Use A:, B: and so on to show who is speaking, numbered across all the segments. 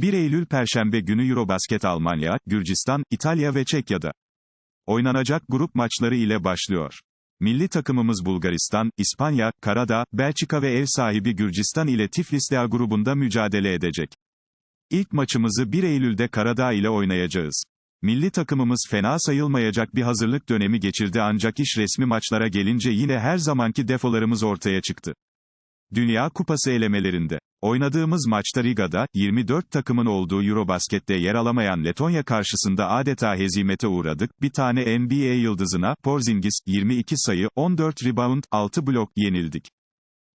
A: 1 Eylül Perşembe günü Eurobasket Almanya, Gürcistan, İtalya ve Çekya'da. Oynanacak grup maçları ile başlıyor. Milli takımımız Bulgaristan, İspanya, Karadağ, Belçika ve ev sahibi Gürcistan ile Tiflis'te A grubunda mücadele edecek. İlk maçımızı 1 Eylül'de Karadağ ile oynayacağız. Milli takımımız fena sayılmayacak bir hazırlık dönemi geçirdi ancak iş resmi maçlara gelince yine her zamanki defolarımız ortaya çıktı. Dünya Kupası elemelerinde. Oynadığımız maçta Riga'da, 24 takımın olduğu Eurobasket'te yer alamayan Letonya karşısında adeta hezimete uğradık, bir tane NBA yıldızına, Porzingis, 22 sayı, 14 rebound, 6 blok, yenildik.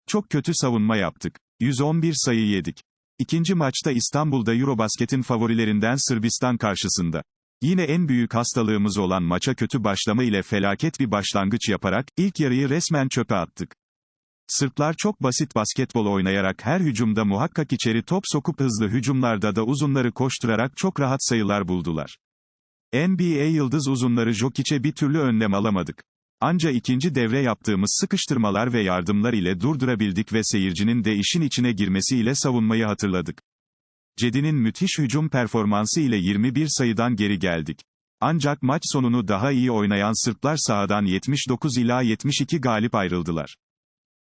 A: Çok kötü savunma yaptık. 111 sayı yedik. İkinci maçta İstanbul'da Eurobasket'in favorilerinden Sırbistan karşısında. Yine en büyük hastalığımız olan maça kötü başlama ile felaket bir başlangıç yaparak, ilk yarıyı resmen çöpe attık. Sırplar çok basit basketbol oynayarak her hücumda muhakkak içeri top sokup hızlı hücumlarda da uzunları koşturarak çok rahat sayılar buldular. NBA yıldız uzunları Jokic'e bir türlü önlem alamadık. Anca ikinci devre yaptığımız sıkıştırmalar ve yardımlar ile durdurabildik ve seyircinin de işin içine girmesiyle savunmayı hatırladık. Cedi'nin müthiş hücum performansı ile 21 sayıdan geri geldik. Ancak maç sonunu daha iyi oynayan Sırplar sahadan 79 ila 72 galip ayrıldılar.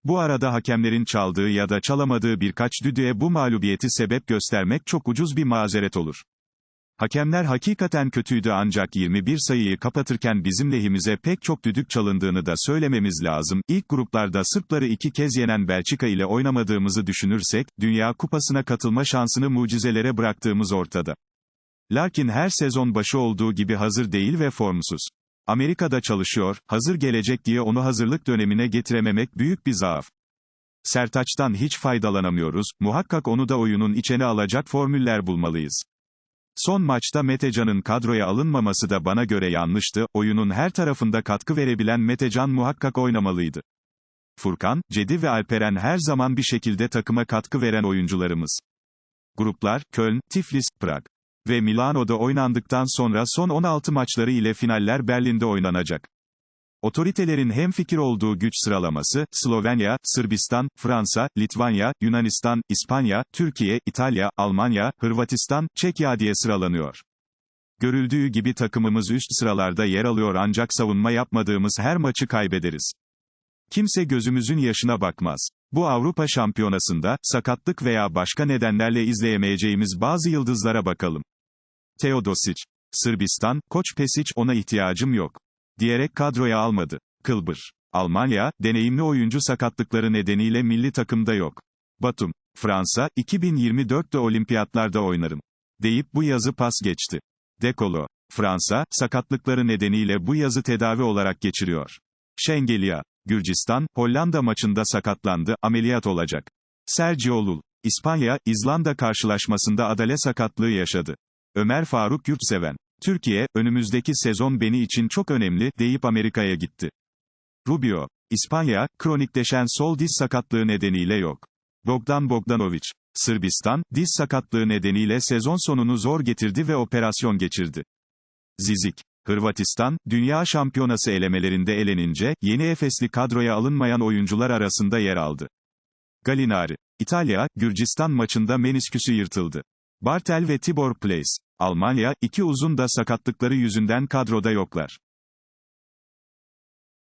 A: Bu arada hakemlerin çaldığı ya da çalamadığı birkaç düdüğe bu mağlubiyeti sebep göstermek çok ucuz bir mazeret olur. Hakemler hakikaten kötüydü ancak 21 sayıyı kapatırken bizim lehimize pek çok düdük çalındığını da söylememiz lazım. İlk gruplarda Sırpları iki kez yenen Belçika ile oynamadığımızı düşünürsek, Dünya Kupası'na katılma şansını mucizelere bıraktığımız ortada. Lakin her sezon başı olduğu gibi hazır değil ve formsuz. Amerika'da çalışıyor, hazır gelecek diye onu hazırlık dönemine getirememek büyük bir zaaf. Sertaç'tan hiç faydalanamıyoruz, muhakkak onu da oyunun içine alacak formüller bulmalıyız. Son maçta Metecan'ın kadroya alınmaması da bana göre yanlıştı, oyunun her tarafında katkı verebilen Metecan muhakkak oynamalıydı. Furkan, Cedi ve Alperen her zaman bir şekilde takıma katkı veren oyuncularımız. Gruplar, Köln, Tiflis, Prag ve Milano'da oynandıktan sonra son 16 maçları ile finaller Berlin'de oynanacak. Otoritelerin hemfikir olduğu güç sıralaması, Slovenya, Sırbistan, Fransa, Litvanya, Yunanistan, İspanya, Türkiye, İtalya, Almanya, Hırvatistan, Çekya diye sıralanıyor. Görüldüğü gibi takımımız üst sıralarda yer alıyor ancak savunma yapmadığımız her maçı kaybederiz. Kimse gözümüzün yaşına bakmaz. Bu Avrupa Şampiyonası'nda, sakatlık veya başka nedenlerle izleyemeyeceğimiz bazı yıldızlara bakalım. Teodosic. Sırbistan, Koç Pesic ona ihtiyacım yok. Diyerek kadroya almadı. Kılbır. Almanya, deneyimli oyuncu sakatlıkları nedeniyle milli takımda yok. Batum. Fransa, 2024'te olimpiyatlarda oynarım. Deyip bu yazı pas geçti. Dekolo. Fransa, sakatlıkları nedeniyle bu yazı tedavi olarak geçiriyor. Şengelia. Gürcistan, Hollanda maçında sakatlandı, ameliyat olacak. Sergio Lul. İspanya, İzlanda karşılaşmasında adale sakatlığı yaşadı. Ömer Faruk Yurtseven. Türkiye, önümüzdeki sezon beni için çok önemli, deyip Amerika'ya gitti. Rubio. İspanya, kronikleşen sol diz sakatlığı nedeniyle yok. Bogdan Bogdanovic. Sırbistan, diz sakatlığı nedeniyle sezon sonunu zor getirdi ve operasyon geçirdi. Zizik. Hırvatistan, Dünya Şampiyonası elemelerinde elenince, yeni Efesli kadroya alınmayan oyuncular arasında yer aldı. Galinari. İtalya, Gürcistan maçında menisküsü yırtıldı. Bartel ve Tibor Place. Almanya, iki uzun da sakatlıkları yüzünden kadroda yoklar.